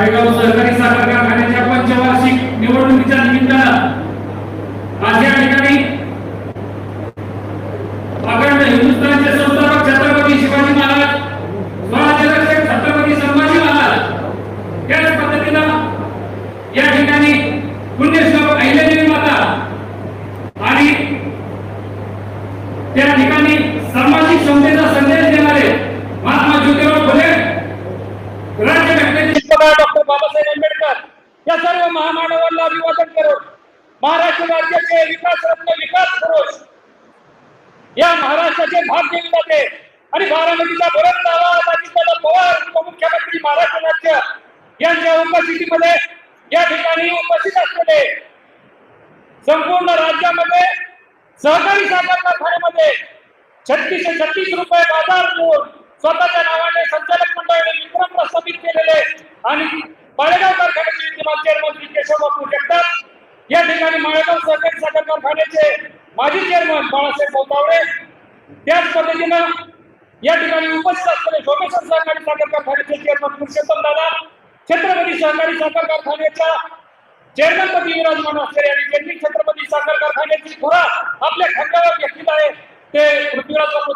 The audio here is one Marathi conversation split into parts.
माळेगाव सहकारी साखर कारखान्याच्या पंचवार्षिक निवडणुकीच्या निमित्तानं आज या ठिकाणी अखंड हिंदुस्थानचे संस्थापक छत्रपती शिवाजी महाराज स्वराज्य रक्षक छत्रपती संभाजी महाराज त्याच पद्धतीनं या ठिकाणी पुण्यश्लोक अहिल्यादेवी माता आणि त्या ठिकाणी सामाजिक समतेचा संदेश देणारे महात्मा ज्योतिराव फुले राज्य घटनेचे डॉक्टर बाबासाहेब आंबेडकर या सर्व महामानवांना अभिवादन करून महाराष्ट्र राज्याचे विकास रत्न विकास पुरुष. या महाराष्ट्राचे भाग्य विधाते आणि बारामतीचा भरत आवाज अजितदादा पवार उपमुख्यमंत्री महाराष्ट्र राज्य यांच्या उपस्थितीमध्ये या ठिकाणी उपस्थित असलेले संपूर्ण राज्यामध्ये सहकारी साखर कारखान्यामध्ये छत्तीसशे छत्तीस रुपये बाजार मूळ स्वतःच्या नावाने संचालक मंडळाने विक्रम प्रस्थापित केलेले आणि माळेगाव कारखान्याचे विद्यमान चेअरमन श्री केशवबापू जगताप या ठिकाणी माळेगाव सहकारी साखर कारखान्याचे माजी चेअरमन बाळासाहेब बोतावळे त्याच पद्धतीनं या ठिकाणी उपस्थित असलेले सोमेश्वर सहकारी साखर कारखान्याचे चेअरमन पुरुषोत्तम दादा छत्रपती सहकारी साखर कारखान्याच्या चेअरमनपदी विराजमान असलेले आणि ज्यांनी छत्रपती साखर कारखान्याची खुरा आपल्या खंडावर घेतली आहे ते पृथ्वीराज बापू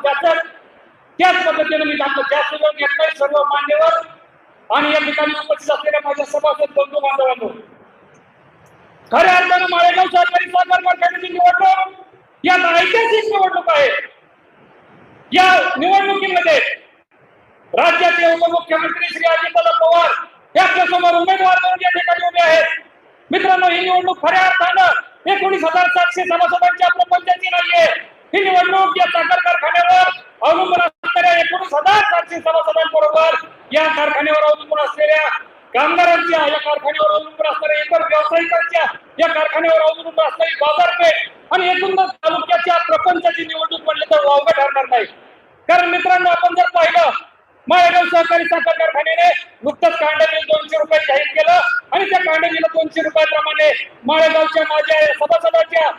त्याच पद्धतीने मी आपलं जास्त वेळ घेत नाही सर्व मान्यवर आणि या ठिकाणी उपस्थित असलेल्या माझ्या सभासद बंधू बांधवांनो खऱ्या अर्थानं माळेगाव सहकारी साखर कारखान्याची निवडणूक या ऐतिहासिक निवडणूक आहे. या निवडणुकीमध्ये राज्याचे उपमुख्यमंत्री श्री अजितदादा पवार हे आपल्यासमोर उमेदवार म्हणून या ठिकाणी उभे आहेत. मित्रांनो ही निवडणूक खऱ्या अर्थानं एकोणीस हजार सातशे सभासदांच्या प्रपंचाची नाहीये. ही निवडणूक या साखर कारखान्यावर अवलंबून असणाऱ्या एकोणीस हजार सातशे सभासदांबरोबर या कारखान्यावर अवलंबून असलेल्या कामगारांच्या या कारखान्यावर अवलंबून असणाऱ्या इतर व्यावसायिकांच्या या कारखान्यावर अवलंबून असणारी बाजारपेठ आणि एकूणच तालुक्याच्या प्रपंचाची निवडणूक म्हणली तर वावगं ठरणार नाही. कारण मित्रांनो आपण जर पाहिलं माळेगाव सहकारी साखर कारखान्याने नुकतंच कांडे दोनशे रुपये जाहीर केलं आणि त्या कांडे दोनशे दोनशे रुपयाप्रमाणे माळेगावच्या माझ्या सभासदाच्या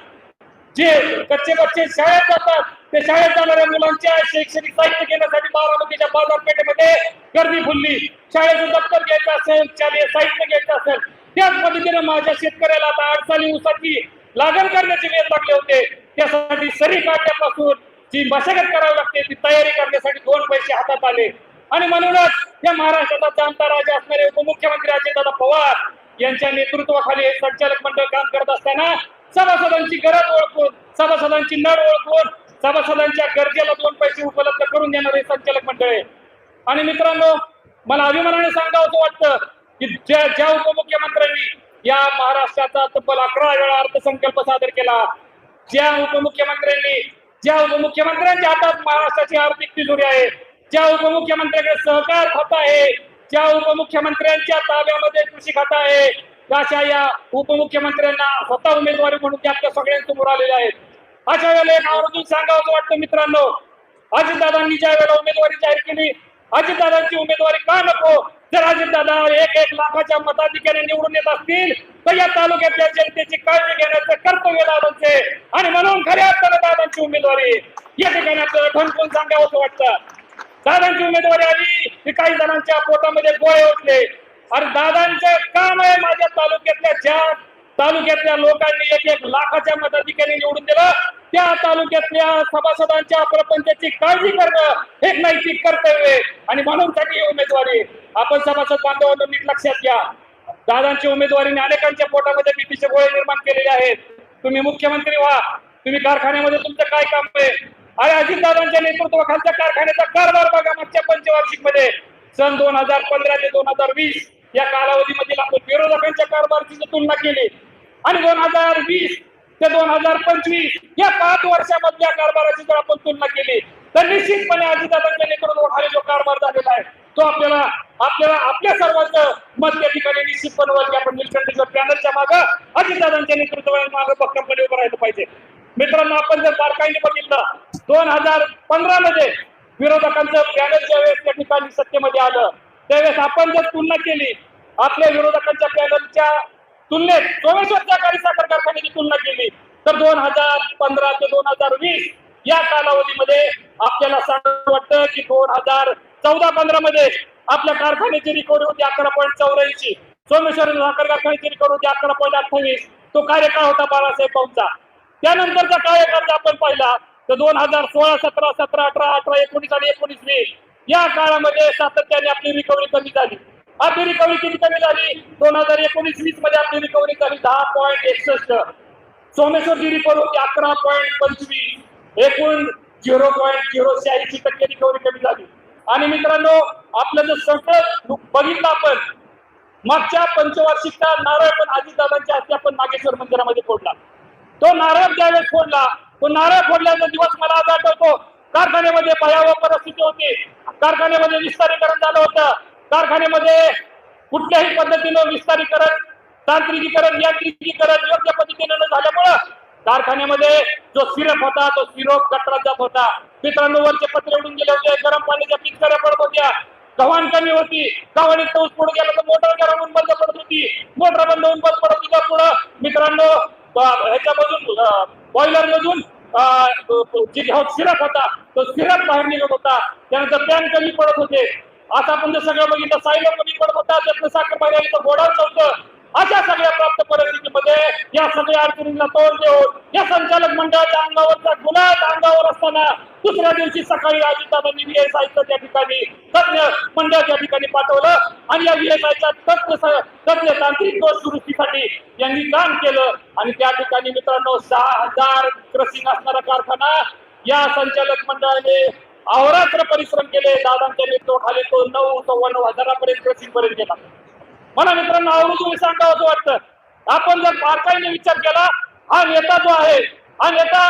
जे कच्चे बच्चे शाळेत जातात ते शाळेत जाणाऱ्या मुलांच्या शैक्षणिक साहित्य घेण्यासाठी बारामतीच्या बाजारपेठेमध्ये गर्दी फुलली. शाळेचं दप्तर घ्यायचं असेल शालेय साहित्य घ्यायचं असेल त्याच पद्धतीने माझ्या शेतकऱ्याला आता अडचणी उसाची लागण करण्याचे वेळ लागले होते. त्यासाठी सरी काढण्यापासून जी मशागत करावी लागते ती तयारी करण्यासाठी दोन पैसे हातात आले. आणि म्हणूनच या महाराष्ट्राचा जाणता राजा असणारे उपमुख्यमंत्री अजितदादा पवार यांच्या नेतृत्वाखाली हे संचालक मंडळ काम करत असताना सभासदांची गरज ओळखून सभासदांची नड ओळखून सभासदांच्या गरजेला दोन पैसे उपलब्ध करून देणारे संचालक मंडळ. आहे आणि मित्रांनो मला अभिमानाने सांगावं वाटतं की ज्या ज्या उपमुख्यमंत्र्यांनी या महाराष्ट्राचा तब्बल अकरा वेळा अर्थसंकल्प सादर केला ज्या उपमुख्यमंत्र्यांनी ज्या उपमुख्यमंत्र्यांच्या हातात महाराष्ट्राची आर्थिक तिजोरी आहे ज्या उपमुख्यमंत्र्यांकडे सहकार खाता आहे ज्या उपमुख्यमंत्र्यांच्या ताब्यामध्ये कृषी खातं आहे अशा या उपमुख्यमंत्र्यांना स्वतः उमेदवारी म्हणून ते आपल्या सगळ्यांसमोर आलेले आहेत. अशा वेळेला एक आवर्जून सांगावं वाटतं मित्रांनो. अजितदादांनी ज्या वेळेला उमेदवारी जाहीर केली अजितदादांची उमेदवारी का नको? जर अजितदादा एक एक लाखाच्या मताधिकारी निवडून येत असतील तर या तालुक्यातल्या जनतेची काळजी घेण्याचं कर्तव्य दादांचे. आणि म्हणून खऱ्या अर्थानं दादांची उमेदवारी. या ठिकाणी आपल्याला ठणकून सांगावं वाटतं. दादांची उमेदवारी आली की काही जणांच्या पोटामध्ये गोळे उठले. अरे दादांचं काम आहे माझ्या तालुक्यातल्या ज्या तालुक्यातल्या लोकांनी एक एक लाखाच्या मताधिकारी निवडून दिलं. त्या तालुक्यातल्या सभासदांच्या प्रपंचाची काळजी करणं एक नैतिक कर्तव्य आणि म्हणून साठी उमेदवारी आपण सभासद बांधवांना नीट लक्षात घ्या. दादांची उमेदवारीने अनेकांच्या पोटामध्ये भीतीचे गोळे निर्माण केलेले आहेत. तुम्ही मुख्यमंत्री व्हा. तुम्ही कारखान्यामध्ये तुमचं काय काम आहे? अरे अजितदादांच्या नेतृत्वाखालच्या कारखान्याचा कारभार बघा मागच्या पंचवार्षिकमध्ये सन दोन हजार पंधरा ते दोन हजार वीस या कालावधीमधील आपण विरोधकांच्या कारभाराची जर तुलना केली. आणि दोन हजार वीस ते दोन हजार पंचवीस या पाच वर्षामधल्या कारभाराची जर आपण तुलना केली तर निश्चितपणे अजितदादांच्या नेतृत्वाखाली जो कारभार झालेला आहे तो आपल्याला आपल्याला आपल्या सर्वांचं मत त्या ठिकाणी निश्चितपणे वर आपण निलकंठीच्या पॅनलच्या मागं अजितदादांच्या नेतृत्वाच्या मागं भक्कमपणे उभं राहिलं पाहिजे. मित्रांनो आपण जर बारकाईने बघितलं दोन हजार पंधरा मध्ये विरोधकांचं पॅनल ज्यावेळेस त्या ठिकाणी सत्तेमध्ये आलं त्यावेळेस आपण जर तुलना केली आपल्या विरोधकांच्या पॅनलच्या तुलनेत सोमेश्वर सहकारी साखर कारखान्याची तुलना केली तर दोन हजार पंधरा ते दोन हजार वीस या कालावधीमध्ये आपल्याला सांगावं वाटतं की दोन हजार चौदा पंधरा मध्ये आपल्या कारखान्याची रिकॉर्ड होती अकरा पॉईंट चौऱ्याऐंशी. सोमेश्वर साखर कारखान्याची रिकॉर्ड होती अकरा पॉईंट अठ्ठावीस. तो कार्यकाळ होता बाळासाहेब भाऊचा. त्यानंतरचा कार्यकाळ जर आपण पाहिला तर दोन हजार सोळा सतरा सतरा अठरा अठरा एकोणीस आणि एकोणीस वीस या काळामध्ये सातत्याने आपली रिकव्हरी कमी झाली. आपली रिकव्हरी किती कमी झाली? दोन हजार एकोणीस वीसमध्ये आपली रिकव्हरी झाली दहा पॉईंट एकसष्ट. सोमेश्वरची रिकव्हरी होती अकरा पॉईंट पंचवीस. एकूण झिरो पॉईंट झिरो शहाऐंशी टक्के रिकव्हरी कमी झाली. आणि मित्रांनो आपलं जर सगळं बघितलं आपण मागच्या पंचवार्षिकचा नारळ पण अजितदादांच्या हस्ते आपण नागेश्वर मंदिरामध्ये फोडला. तो नारळ ज्यावेळेस फोडला तो नारळ फोडल्याचा दिवस मला आज आठवतो. कारखान्यामध्ये भयावह परिस्थिती होती. कारखान्यामध्ये विस्तारीकरण झालं होतं. कारखान्यामध्ये कुठल्याही पद्धतीनं विस्तारीकरण तांत्रिकीकरण यांत्रिकीकरण योग्य पद्धतीने न झाल्यामुळं कारखान्यामध्ये जो सिरप होता तो सिरप कचरा जात होता. मित्रांनो वरचे पत्रे उडून गेले होते. गरम पाण्याच्या पिचकऱ्या पडत होत्या. गव्हाण कमी होती. गव्हाणीत पाऊस पडून गेला तर मोटर गरम होऊन बंद पडत होती. मोटर बंद होऊन बंद पडत होता पुढं? मित्रांनो ह्याच्यामधून बॉयलर मधून जे सिरप होता तो सिरप बाहेर निघत होता. त्यानंतर पॅन कमी पडत होते. आता आपण जर सगळं बघितलं सायलो कमी पडत होता त्यातलं साखर बाहेर इथं गोडाऊन अशा सगळ्या प्राप्त परिस्थितीमध्ये या सगळ्या अडचणींना तोंड देऊन या संचालक मंडळाच्या अंगावरचा गुलाब अंगावर असताना दुसऱ्या दिवशी सकाळी अजितदादांनी व्हीएसआयचं त्या ठिकाणी तज्ञ मंडळाच्या त्या ठिकाणी पाठवलं आणि या व्हीएसआयच्या तज्ञ तज्ञ तांत्रिक दोष दुरुस्तीसाठी यांनी काम केलं. आणि त्या ठिकाणी मित्रांनो सहा हजार क्रसिंग असणारा कारखाना या संचालक मंडळाने अहोरात्र परिश्रम केले. दादांच्या नेतृत्वाखाली तो नऊ सव्वा नऊ हजारापर्यंत क्रसिंग पर्यंत गेला. मला मित्रांनो आवर्जून सांगावं असं वाटतं. आपण जर बारकाईने विचार केला हा नेता जो आहे हा नेता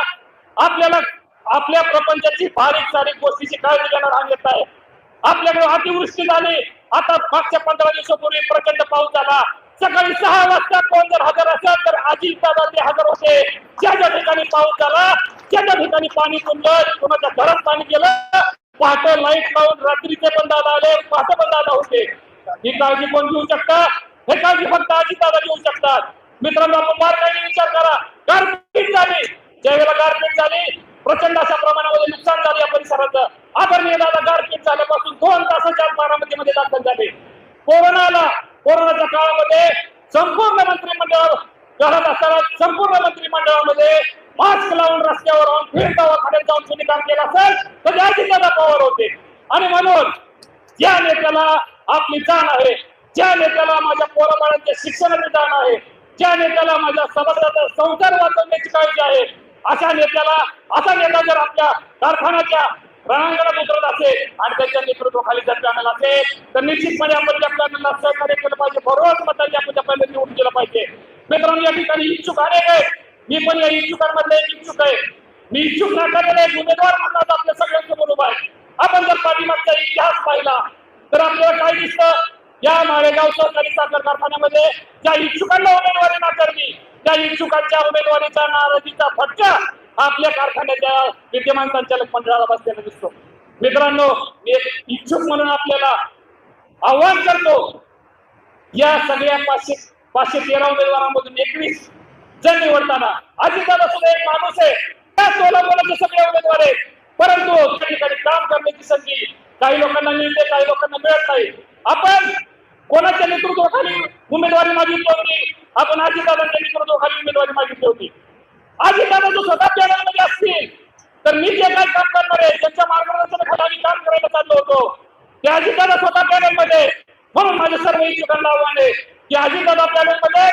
आपल्याला आपल्या प्रपंचाची बारीक सारीक गोष्टीची काळजी घेणार हा नेता आहे. आपल्याकडे अतिवृष्टी झाली आता मागच्या पंधरा दिवसापूर्वी प्रचंड पाऊस झाला. सकाळी सहा वाजता कोण जर हजर असेल तर आजी दादा ते हजर होते. ज्या ज्या ठिकाणी पाऊस झाला त्या त्या ठिकाणी पाणी तुंबलं कोणाच्या घरात पाणी गेलं पहाटे लाइट लावून रात्रीचे पण दादा आले पहाटे पण दादा होते ही काळजी कोण घेऊ शकतात? हे काळजी फक्त आजी घेऊ शकतात. मित्रांनो आपण बारकाईने विचार करा. गारपीट झाली. ज्यावेळेला गारपीट झाली प्रचंड अशा प्रमाणामध्ये नुकसान झालं या परिसराचं. आदरणीय दादा गारपीट झाल्यापासून दोन तासाच्या आत बारामतीमध्ये दाखल झाले. कोरोना आला. कोरोनाच्या काळामध्ये संपूर्ण मंत्रिमंडळ घरात असताना संपूर्ण मंत्रिमंडळामध्ये मास्क लावून रस्त्यावर राहून फिर दवाखान्यात जाऊन तुम्ही काम केलं असेल तर अजित दादा पवार होते. आणि म्हणून ज्या नेत्याला आपली जाण आहे ज्या नेत्याला माझ्या पोराबाळांच्या शिक्षणाची जाण आहे ज्या नेत्याला माझ्या समाजाचा संसार वाचवण्याची काळजी आहे अशा नेत्याला असा नेता जर आपल्या कारखान्याच्या रणांगणात उतरत असेल आणि त्यांच्या नेतृत्वाखाली जर पॅनल असेल तर निश्चितपणे आपण त्या पॅनलला सहकार्य केलं पाहिजे. बरोबर मतांनी आपण त्या पॅनल निवडून केलं पाहिजे. मित्रांनो या ठिकाणी इच्छुक अनेक आहेत. मी पण या इच्छुकांमधले एक इच्छुक आहे. मी इच्छुक नाकारलेला एक उमेदवार म्हणतात आपल्या सगळ्यांच्या बरोबर आहे. आपण जर पाठीमागचा इतिहास पाहिला तर आपल्याला काय दिसतं? या माळेगाव सहकारी साखर कारखान्यामध्ये ज्या इच्छुकांना उमेदवारी नाकारली त्या इच्छुकांच्या उमेदवारीचा नाराजीचा फटका आपल्या कारखान्याच्या विद्यमान संचालक मंडळाला बसलेला दिसतो. मित्रांनो एक इच्छुक म्हणून आपल्याला आव्हान करतो या सगळ्या पाचशे पाचशे तेरा उमेदवारांमधून एकवीस जण निवडताना अजितदादा सुद्धा एक माणूस आहे. त्या सोलापुराचे सगळे उमेदवार आहेत. परंतु त्या ठिकाणी काम करण्याची संधी काही लोकांना मिळते काही लोकांना मिळत नाही. आपण कोणाच्या नेतृत्वाखाली उमेदवारी मागितली होती आपण अजितदादांच्या नेतृत्वाखाली उमेदवारी मागितली होती अजितदादा जो स्वतः पॅनलमध्ये असतील तर मी जे काय काम करणार आहे त्यांच्या मार्गदर्शनाखाली काम करायला चाललो होतो ते अजितदादा स्वतः पॅनलमध्ये. म्हणून माझ्या सर्व इच्छुकांना आव्हान आहे की अजितदादा पॅनलमध्ये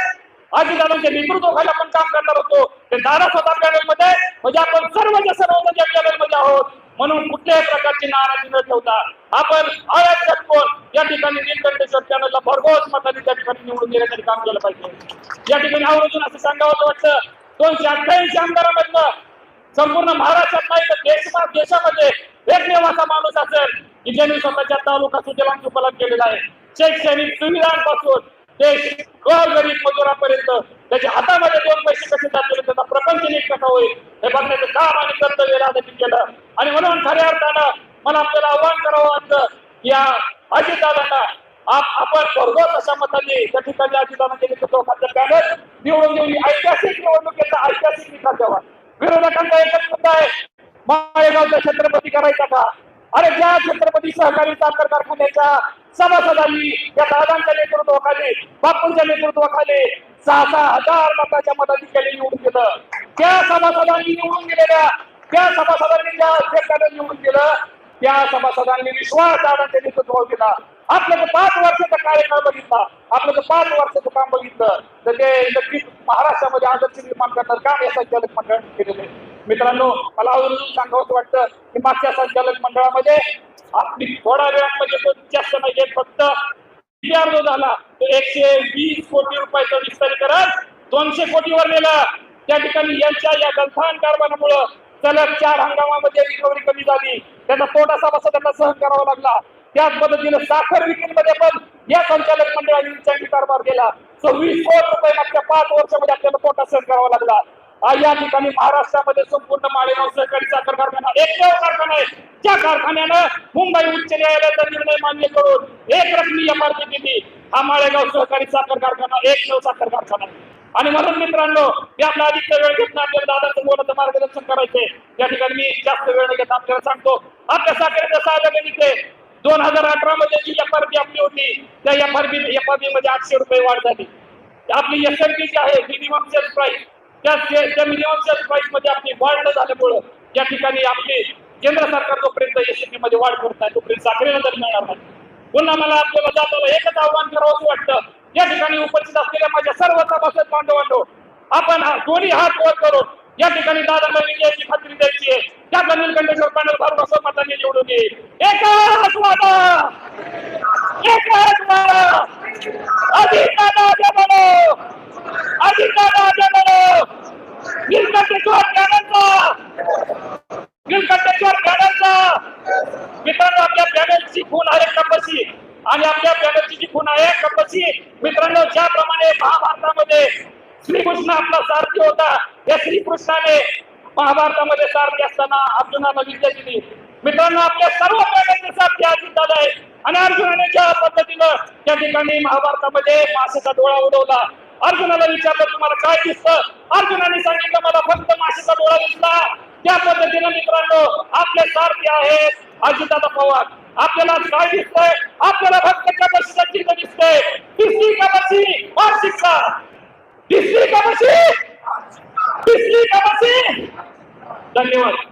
अजितदादांच्या नेतृत्वाखाली आपण काम करणार होतो. ते दादा स्वतः पॅनलमध्ये म्हणजे आपण सर्व जे पॅनलमध्ये आहोत म्हणून कुठल्याही प्रकारची नाराजी न ठेवता आपण आयात चटकोन या ठिकाणी नीलकंठेश्वर चॅनलला भरघोस मताने त्या ठिकाणी निवडून देण्यासाठी काम केलं पाहिजे. या ठिकाणी आवर्जून असं सांगावं वाटतं दोनशे अठ्ठ्याऐंशी आमदारांमधनं संपूर्ण महाराष्ट्रात नाही तर देशभर देशामध्ये एकमेव असा माणूस असेल की ज्यांनी स्वतःच्या तालुका सुजलाम उपलब्ध केलेला आहे. शैक्षणिक सुविधांपासून ते गरीब मजुरापर्यंत त्याच्या हातामध्ये दोन पैसे कसे जातील त्याचा प्रपंच नीट कसा होईल हे बघण्याचं काम आणि कर्तव्य राजकीय केलं. आणि म्हणून खऱ्या अर्थानं मला आपल्याला आव्हान करावं वाटतं या अजितदादांना आपण भरघोस अशा मताने त्या ठिकाणी अजितदादांच्या नेतृत्वाखालचं पॅनल निवडून देऊन ऐतिहासिक निवडणुकीचा ऐतिहासिक निकाल द्यावा. विरोधकांचा एकच मुद्दा आहे माळेगावचा छत्रपती करायचा का? अरे ज्या छत्रपती सहकारी साखर कारखान्याच्या सभासदांनी या दादांच्या नेतृत्वाखाली बापूंच्या नेतृत्वाखाली सहा सहा हजार मताच्या मताधिकारी निवडून गेलं त्या सभासदांनी निवडून दिलेल्या त्या सभासदांनी ज्या अध्यक्षांना निवडून गेलं त्या सभासदांनी विश्वास दादांच्या नेतृत्वावर दिला. आपलं जर पाच वर्षाचा कार्यकाळ बघितला. आपलं जर पाच वर्षाचं काम बघितलं. तर ते नक्कीच महाराष्ट्रामध्ये आदर्श निर्माण करणार काम या संचालक मंडळाने केलेलं आहे. मित्रांनो मला अजून सांगावं वाटतं की मागच्या संचालक मंडळामध्ये आपली थोड्या वेळामध्ये तो जास्त नाही फक्त जो झाला तो एकशे वीस कोटी रुपयाचं विस्तारीकरण दोनशे कोटीवर नेलं. त्या ठिकाणी यांच्या या गलथान कारभारामुळं सलग चार हंगामामध्ये रिकव्हरी कमी झाली. त्याचा बसा त्यांना सहन करावा लागला. त्याच पद्धतीने साखर विक्रीमध्ये पण या संचालक मंडळाने कारभार केला. सव्वीस कोटी रुपये मागच्या पाच वर्षामध्ये आपल्याला तोटा सहन करावा लागला. या ठिकाणी महाराष्ट्रामध्ये संपूर्ण माळेगाव सहकारी साखर कारखाना एकमेव कारखाना आहे. त्या कारखान्यानं मुंबई उच्च न्यायालयाचा निर्णय मान्य करून एक रकमी एमआरपी दिली हा माळेगाव सहकारी साखर कारखाना एकमेव साखर कारखाना आहे. आणि म्हणून मित्रांनो मी आपला अधिक वेळ घेत नाही आपल्याला दादाचं बोलाचं मार्गदर्शन करायचे या ठिकाणी मी जास्त वेळ न आपल्याला सांगतो आपल्या साखरेचं साधं दोन हजार अठरा मध्ये जी एफआरपी आपली होती. त्या एफआरपी एफआरपी मध्ये आठशे रुपये वाढ झाली. आपली एसएमपी जी आहे मिनिमम सेल्स प्राईस त्या त्या मिनिमम सेल्स प्राईसमध्ये आपली वाढ न झाल्यामुळं या ठिकाणी आपली केंद्र सरकार जोपर्यंत एसएमपी मध्ये वाढ करत नाही तोपर्यंत साखरेला तरी मिळणार नाही पुन्हा मला आपल्याला जाताना एकच आव्हान करावं असं वाटतं. या ठिकाणी उपस्थित असलेल्या माझ्या सर्व सभासद बांधवांनो, आपण दोन्ही हात वर करून या ठिकाणी दादाला विजयाची खात्री द्यायची आहे. नीलकंठेश्वर पॅनल भरून असं मतांनी निवडून येईल. एकच वादा वादा अधिक दादा आगे दादा पॅनलची! खून आहे कपशी आणि आपल्या पॅनलची जी खून आहे कपशी मित्रांनो ज्याप्रमाणे महाभारतामध्ये श्रीकृष्ण आपला सारथी होता या श्रीकृष्णाने महाभारतामध्ये सारथी असताना अर्जुनाला विद्या दिली. मित्रांनो आपल्या सर्व पॅनलचे सारथी दादा आहे. आणि अर्जुनाने ज्या पद्धतीनं त्या ठिकाणी महाभारतामध्ये मासेचा डोळा उडवला अर्जुनाला विचारलं तुम्हाला काय दिसतं? अर्जुनाने सांगितलं मला फक्त मासेचा डोळा दिसला. त्या पद्धतीनं मित्रांनो आपले सारथी आहेत अजितदादा पवार. आपल्याला काय दिसतंय? आपल्याला फक्त कपाशीचा चिन्ह दिसतंय. तिसरी कपाशी वार्षिकता तिसरी कपाशी तिसरी कपाशी धन्यवाद.